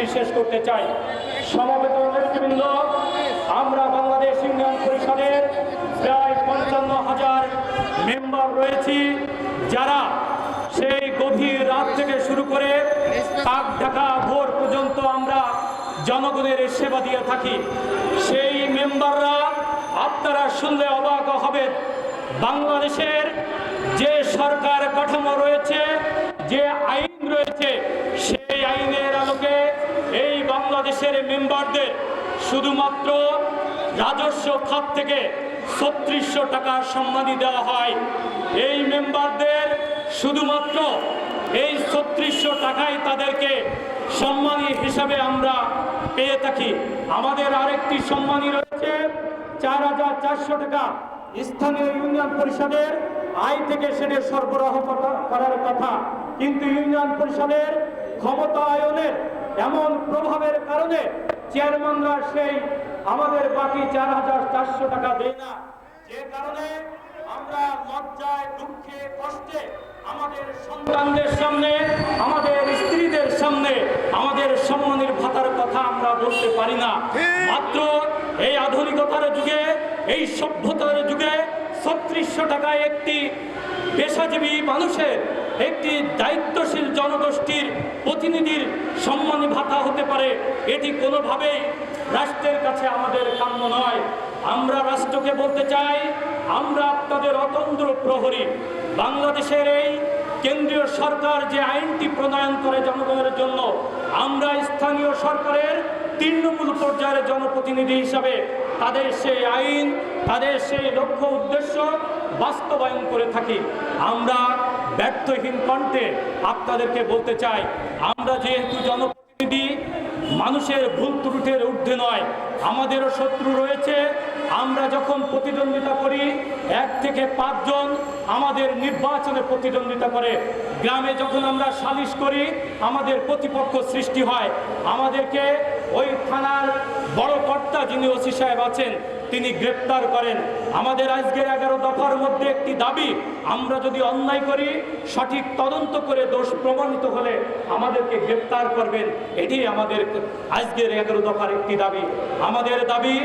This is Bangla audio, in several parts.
কর্মসূচি শেষ করতে চাই। সমবেত নেতৃবৃন্দ আমরা বাংলাদেশ ইউনিয়ন পরিষদের প্রায় পঞ্চান্ন হাজার মেম্বার রয়েছি। যারা সেই গভীর রাত থেকে শুরু করে কাক ঢাকা ভোর পর্যন্ত আমরা জনগণের সেবা দিয়ে থাকি। সেই মেম্বাররা আপনারা শুনলে অবাক হবেন, বাংলাদেশের যে সরকার কাঠামো রয়েছে, যে আইন রয়েছে বাংলাদেশের মেম্বারদের শুধুমাত্র রাজস্ব খাত থেকে ছত্রিশশো টাকা সম্মানী দেওয়া হয়। এই মেম্বারদের শুধুমাত্র এই ছত্রিশশো টাকাই তাদেরকে সম্মানী হিসাবে আমরা পেয়ে থাকি। আমাদের আরেকটি সম্মানী রয়েছে, চার হাজার চারশো টাকা। স্থানীয় ইউনিয়ন পরিষদের আয় থেকে সেটা সরবরাহ করার কথা। কিন্তু ইউনিয়ন পরিষদের ক্ষমতায়নের এমন প্রভাবের কারণে চেয়ারম্যানরা সেই আমাদের বাকি চার হাজার চারশো টাকা দেয় না। যে কারণে আমরা লজ্জায় দুঃখে কষ্টে আমাদের সন্তানদের সামনে আমাদের স্ত্রীদের সামনে আমাদের সম্মানের ভাতার কথা আমরা বলতে পারি না। মাত্র এই আধুনিকতার যুগে এই সভ্যতার যুগে ছত্রিশশো টাকায় একটি পেশাজীবী মানুষের একটি দায়িত্বশীল জনগোষ্ঠীর প্রতিনিধির সম্মানী ভাতা হতে পারে। এটি কোনোভাবেই রাষ্ট্রের কাছে আমাদের কাম্য নয়। আমরা রাষ্ট্রকে বলতে চাই, আমরা আপনাদের অতন্ত্র প্রহরী। বাংলাদেশের এই কেন্দ্রীয় সরকার যে আইনটি প্রণয়ন করে জনগণের জন্য, আমরা স্থানীয় সরকারের তৃণমূল পর্যায়ের জনপ্রতিনিধি হিসাবে তাদের সেই আইন, তাদের সেই লক্ষ্য উদ্দেশ্য বাস্তবায়ন করে থাকি। আমরা ব্যর্থহীন কণ্ঠে আপনাদেরকে বলতে চাই, আমরা যেহেতু জনপ্রতিনিধি, মানুষের ভুল ত্রুটের ঊর্ধ্বে নয়, আমাদেরও শত্রু রয়েছে, আমরা যখন প্রতিদ্বন্দ্বিতা করি, এক থেকে পাঁচজন আমাদের নির্বাচনে প্রতিদ্বন্দ্বিতা করে। গ্রামে যখন আমরা সালিশ করি, আমাদের প্রতিপক্ষ সৃষ্টি হয়। আমাদেরকে ওই থানার বড় কর্তা যিনি ওসি সাহেব আছেন তিনি গ্রেপ্তার করেন। আমাদের আজকের এগারো দফার মধ্যে একটি দাবি, আমরা যদি অন্যায় করি, সঠিক তদন্ত করে দোষ প্রমাণিত হলে আমাদেরকে গ্রেপ্তার করবেন। এটি আমাদের আজকের এগারো দফার একটি দাবি। আমাদের দাবি,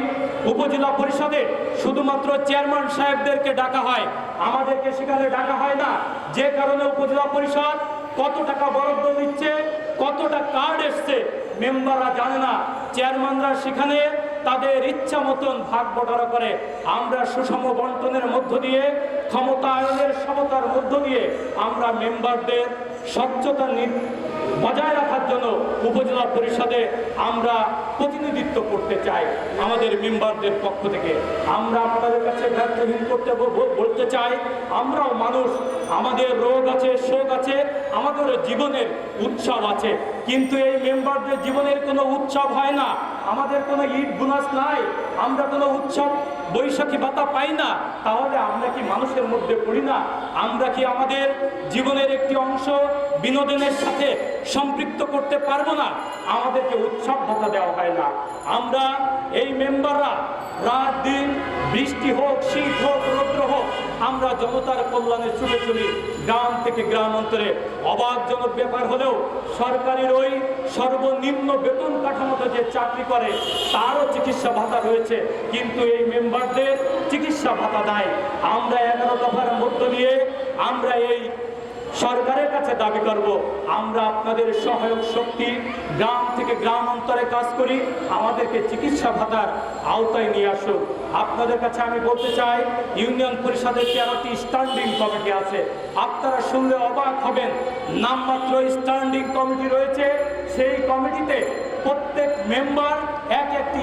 উপজেলা পরিষদে শুধুমাত্র চেয়ারম্যান সাহেবদেরকে ডাকা হয়। আমাদেরকে সেখানে ডাকা হয় না। যে কারণে উপজেলা পরিষদ কত টাকা বরাদ্দ দিচ্ছে, কতটা কার্ড এসছে, মেম্বাররা জানে না। চেয়ারম্যানরা সেখানে তাদের ইচ্ছা মতন ভাগ বটারা করে আমরা সুষম বন্টনের মধ্য দিয়ে ক্ষমতায়নের সমতার মধ্য দিয়ে আমরা মেম্বারদের স্বচ্ছতা বজায় রাখার জন্য উপজেলা পরিষদে আমরা প্রতিনিধিত্ব করতে চাই আমাদের মেম্বারদের পক্ষ থেকে। আমরা আপনাদের কাছে ব্যর্থহীন করতে বলতে চাই, আমরাও মানুষ, আমাদের রোগ আছে, শোক আছে, আমাদের জীবনের উৎসব আছে। কিন্তু এই মেম্বারদের জীবনের কোনো উৎসব হয় না। আমাদের কোনো ঈদ বোনাস নাই। আমরা কোনো উৎসব বৈশাখী ভাতা পাই না, তাহলে আমরা কি মানুষের মধ্যে পড়ি না? আমরা কি আমাদের জীবনের একটি অংশ বিনোদনের সাথে সম্পৃক্ত করতে পারব না? আমাদেরকে উৎসব ভাতা দেওয়া হয় না। আমরা এই মেম্বাররা রাত দিন বৃষ্টি হোক, শীত হোক, রৌদ্র হোক, আমরা জনতার কল্যাণে ছুটে চলি। গ্রাম থেকে গ্রাম অন্তরে অবাকজনক ব্যাপার হলেও সরকারের ওই সর্বনিম্ন বেতন কাঠামোতে যে চাকরি করে, তারও চিকিৎসা ভাতা রয়েছে। কিন্তু এই মেম্বারদের চিকিৎসা ভাতা দেয়। আমরা এগারো দফার মধ্য দিয়ে আমরা এই সরকারের কাছে দাবি করব, আমরা আপনাদের সহায়ক শক্তি, গ্রাম থেকে গ্রাম অন্তরে কাজ করি, আমাদেরকে চিকিৎসা ভাতার আওতায় নিয়ে আসুন। আপনাদের কাছে আমি বলতে চাই, ইউনিয়ন পরিষদের তেরোটি স্ট্যান্ডিং কমিটি আছে। আপনারা শুনলে অবাক হবেন, নামমাত্র স্ট্যান্ডিং কমিটি রয়েছে। সেই কমিটিতে প্রত্যেক মেম্বার এক একটি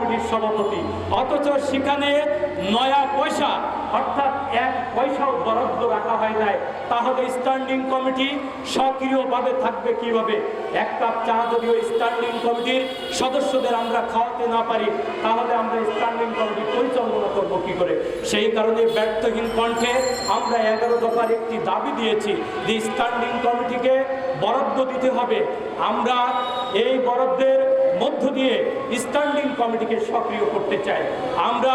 কমিটির সভাপতি। অথচ সেখানে নয়া পয়সা, অর্থাৎ এক পয়সাও বরাদ্দ রাখা হয় নাই। তাহলে স্ট্যান্ডিং কমিটি সক্রিয়ভাবে থাকবে কীভাবে? এক কাপ চা যদি ওই স্ট্যান্ডিং কমিটির সদস্যদের আমরা খাওয়াতে না পারি, তাহলে আমরা স্ট্যান্ডিং কমিটি পরিচালনা করব কি করে? সেই কারণে ব্যর্থহীন কণ্ঠে আমরা এগারো দফার একটি দাবি দিয়েছি যে স্ট্যান্ডিং কমিটিকে বরাদ্দ দিতে হবে। আমরা এই বরাদ্দের মধ্য দিয়ে স্ট্যান্ডিং কমিটিকে সক্রিয় করতে চাই। আমরা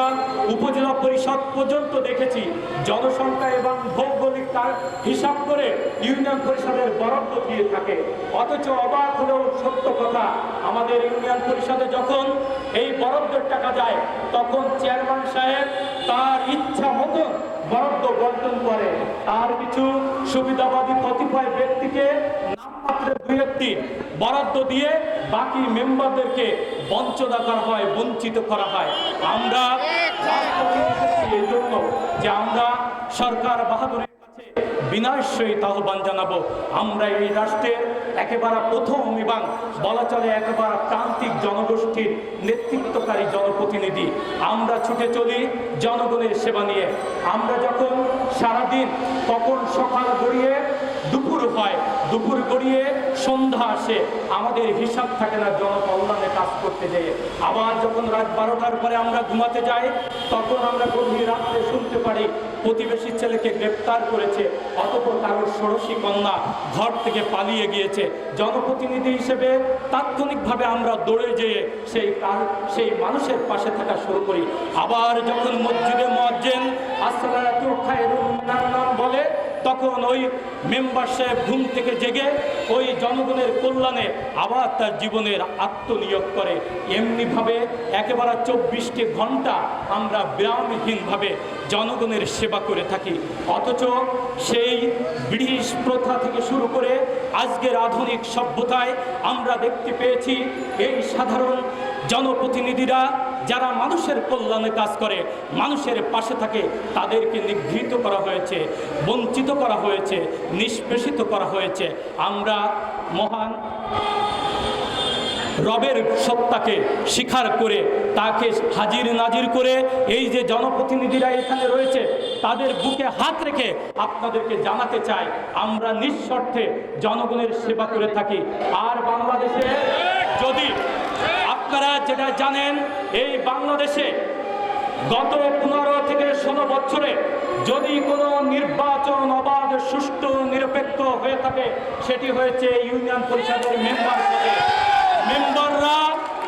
উপজেলা পরিষদ পর্যন্ত দেখেছি, জনসংখ্যা এবং ভৌগোলিক তার হিসাব করে ইউনিয়ন পরিষদের বরাদ্দ দিয়ে থাকে। অথচ অবাক হলেও সত্য কথা, আমাদের ইউনিয়ন পরিষদে যখন এই বরাদ্দের টাকা যায়, তখন চেয়ারম্যান সাহেব তার ইচ্ছা মতো বরাদ্দ বন্টন করে। তার কিছু সুবিধাবাদী কতিপয় ব্যক্তিকে নামমাত্র দুই একটি বরাদ্দ দিয়ে বাকি মেম্বারদেরকে বঞ্চনা করা হয়, বঞ্চিত করা হয়। আমরা এই জন্য যে আমরা সরকার বাহাদুরের কাছে বিনয়ের আহ্বান জানাব, আমরা এই রাষ্ট্রের একেবারে প্রথম এবং বলা চলে একেবারে প্রান্তিক জনগোষ্ঠীর নেতৃত্বকারী জনপ্রতিনিধি। আমরা ছুটে চলি জনগণের সেবা নিয়ে। আমরা যখন সারাদিন কখন সকাল গড়িয়ে দুপুর হয়, দুপুর গড়িয়ে সন্ধ্যা আসে, আমাদের হিসাব থাকে না, জনকল্যাণে কাজ করতে যেয়ে। আবার যখন রাত বারোটার পরে আমরা ঘুমাতে যাই, তখন আমরা গভীর রাত্রে শুনতে পারি, প্রতিবেশী ছেলেকে গ্রেপ্তার করেছে, অতপর কারোর ষোড়শী কন্যা ঘর থেকে পালিয়ে গিয়েছে। জনপ্রতিনিধি হিসেবে তাৎক্ষণিকভাবে আমরা দৌড়ে যেয়ে সেই সেই মানুষের পাশে থাকা শুরু করি। আবার যখন মসজিদে মজ্জেন নাম বলে তখন ওই মেম্বার সাহেব ঘুম থেকে জেগে ওই জনগণের কল্যাণে আবার তার জীবনের আত্মনিয়োগ করে। এমনিভাবে একেবারে চব্বিশটি ঘণ্টা আমরা বিরামহীনভাবে জনগণের সেবা করে থাকি। অথচ সেই ব্রিটিশ প্রথা থেকে শুরু করে আজকের আধুনিক সভ্যতায় আমরা দেখতে পেয়েছি, এই সাধারণ জনপ্রতিনিধিরা যারা মানুষের কল্যাণে কাজ করে, মানুষের পাশে থাকে, তাদেরকে নিগৃহীত করা হয়েছে, বঞ্চিত করা হয়েছে, নিষ্পেষিত করা হয়েছে। আমরা মহান রবের সত্তাকে স্বীকার করে, তাকে হাজির নাজির করে, এই যে জনপ্রতিনিধিরা এখানে রয়েছে, তাদের বুকে হাত রেখে আপনাদেরকে জানাতে চাই, আমরা নিঃস্বার্থে জনগণের সেবা করে থাকি। আর বাংলাদেশে যদি আপনারা যেটা জানেন এই বাংলাদেশে গত পনেরো থেকে ষোলো বছরে যদি কোনো নির্বাচন অবাধ, সুষ্ঠু, নিরপেক্ষ হয়ে থাকে, সেটি হয়েছে ইউনিয়ন পরিষদের মেম্বার মেম্বাররা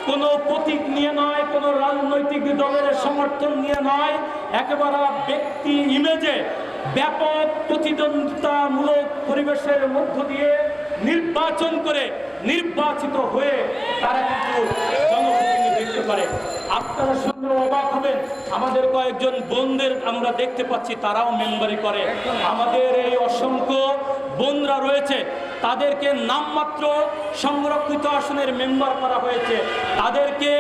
কোনো প্রতীক নিয়ে নয়, কোনো রাজনৈতিক দলের সমর্থন নিয়ে নয়, একেবারে ব্যক্তি ইমেজে ব্যাপক প্রতিদ্বন্দ্বিতামূলক পরিবেশের মধ্য দিয়ে নির্বাচন করে নির্বাচিত হয়ে তারা আপনারা শুনলে অবাক হবেন। আমাদের কয়েকজন বোনদের আমরা দেখতে পাচ্ছি, তারাও মেম্বারি করে। আমাদের এই অসংখ্য বোনরা রয়েছে, তাদেরকে নামমাত্র সংরক্ষিত আসনের মেম্বার করা হয়েছে। তাদেরকে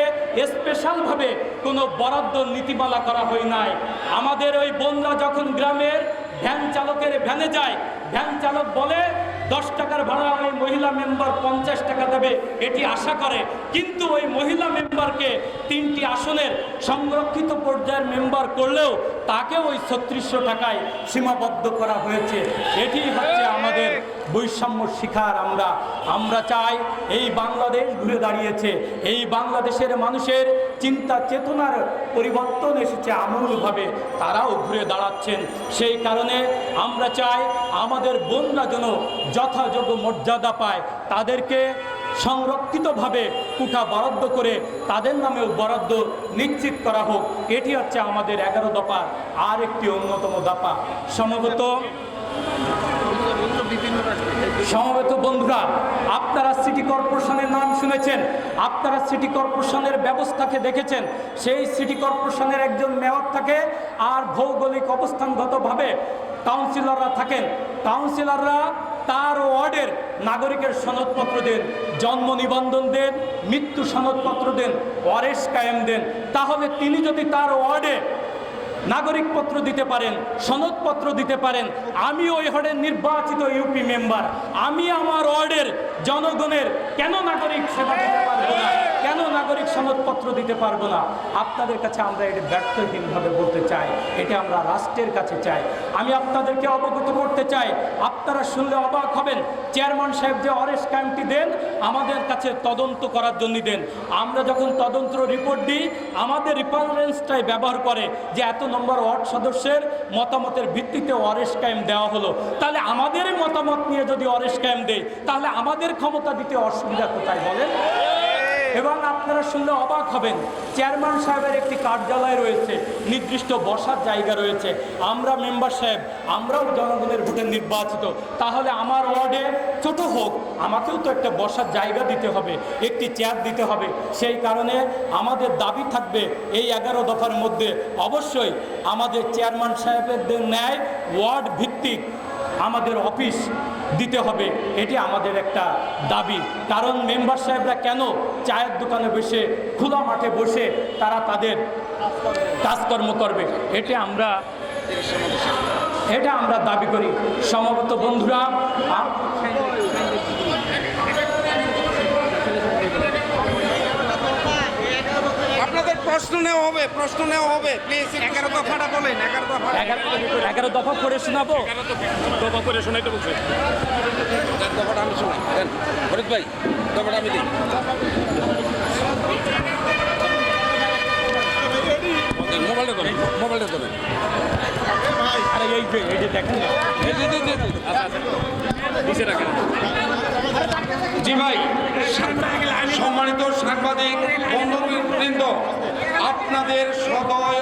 স্পেশালভাবে কোনো বরাদ্দ নীতিমালা করা হয় নাই। আমাদের ওই বোনরা যখন গ্রামের ভ্যান চালকের ভ্যানে যায়, ভ্যান চালক বলে দশ টাকার ভাড়া ওই মহিলা মেম্বার পঞ্চাশ টাকা দেবে, এটি আশা করে। কিন্তু ওই মহিলা মেম্বারকে তিনটি আসনের সংরক্ষিত পর্যায়ের মেম্বার করলেও তাকে ওই ছত্রিশশো টাকায় সীমাবদ্ধ করা হয়েছে। এটি হচ্ছে আমাদের বৈষম্য শিখার আমরা আমরা চাই এই বাংলাদেশ ঘুরে দাঁড়িয়েছে, এই বাংলাদেশের মানুষের চিন্তা চেতনার পরিবর্তন এসেছে আমূলভাবে, তারাও ঘুরে দাঁড়াচ্ছেন। সেই কারণে আমরা চাই আমাদের বোনরা যেন যথাযোগ্য মর্যাদা পায়, তাদেরকে সংরক্ষিতভাবে কুঠা বরাদ্দ করে তাদের নামেও বরাদ্দ নিশ্চিত করা হোক। এটি হচ্ছে আমাদের এগারো দফার আর একটি অন্যতম দফা। সম্ভবত সমবেত বন্ধুরা, আপনারা সিটি কর্পোরেশনের নাম শুনেছেন, আপনারা সিটি কর্পোরেশনের ব্যবস্থাকে দেখেছেন, সেই সিটি কর্পোরেশনের একজন মেয়র থাকে আর ভৌগোলিক অবস্থানগতভাবে কাউন্সিলররা থাকেন। কাউন্সিলররা তার ওয়ার্ডের নাগরিকের সনদপত্র দেন, জন্ম নিবন্ধন দেন, মৃত্যু সনদপত্র দেন, ওয়ারেস কায়েম দেন। তাহলে তিনি যদি তার ওয়ার্ডে নাগরিকপত্র দিতে পারেন, সনদপত্র দিতে পারেন। আমি ওই হর্ডের নির্বাচিত ইউপি মেম্বার আমি আমার ওয়ার্ডের জনগণের কেন নাগরিক সেবা দিতে পারব না? নাগরিক সনদপত্র দিতে পারব না। আপনাদের কাছে আমরা এটি ব্যর্থহীনভাবে বলতে চাই। এটা আমরা রাষ্ট্রের কাছে চাই। আমি আপনাদেরকে অবগত করতে চাই। আপনারা শুনলে অবাক হবেন, চেয়ারম্যান সাহেব যে অরেস ক্যাম্পটি দেন, আমাদের কাছে তদন্ত করার জন্য দেন। আমরা যখন তদন্ত রিপোর্ট দিই, আমাদের রিফারেন্সটাই ব্যবহার করে যে এত নম্বর ওয়ার্ড সদস্যের মতামতের ভিত্তিতে অরেস ক্যাম্প দেওয়া হলো। তাহলে আমাদের মতামত নিয়ে যদি অরেস ক্যাম্প দেয় তাহলে আমাদের ক্ষমতা দিতে অসুবিধা কোথায় বলেন? এবং আপনারা শুনলে অবাক হবেন, চেয়ারম্যান সাহেবের একটি কার্যালয় রয়েছে, নির্দিষ্ট বসার জায়গা রয়েছে। আমরা মেম্বার সাহেব, আমরাও জনগণের ভোটে নির্বাচিত। তাহলে আমার ওয়ার্ডে ছোট হোক, আমাকেও তো একটা বসার জায়গা দিতে হবে, একটি চেয়ার দিতে হবে। সেই কারণে আমাদের দাবি থাকবে, এই এগারো দফার মধ্যে অবশ্যই আমাদের চেয়ারম্যান সাহেবের ন্যায়, ওয়ার্ড ভিত্তিক আমাদের অফিস দিতে হবে, এটি আমাদের একটা দাবি। কারণ মেম্বার সাহেবরা কেন চায়ের দোকানে বসে, খোলা মাঠে বসে তারা তাদের কাজকর্ম করবে? এটি আমরা, এটা আমরা দাবি করি। সমবেত বন্ধুরা আ- আপনাদের প্রশ্ন নেওয়া হবে প্রশ্ন নেওয়া হবে। প্লিজ এগারো দফাটা বলেন এগারো দফা। এগারো এগারো দফা করে শোনাবো? দফা করে শোনাইতে বলছে। দেন দফাটা আমি শোনাই দেন। ফরিদ ভাই দফাটা আমি দিই। মোবাইলটা ধরেন। মোবাইলটা ধরেন। আরে এই যে এই যে দেখেন। যে। আচ্ছা আচ্ছা। রাখেন। জি ভাই সম্মানিত সাংবাদিক বন্ধুবৃন্দ আপনাদের সদয়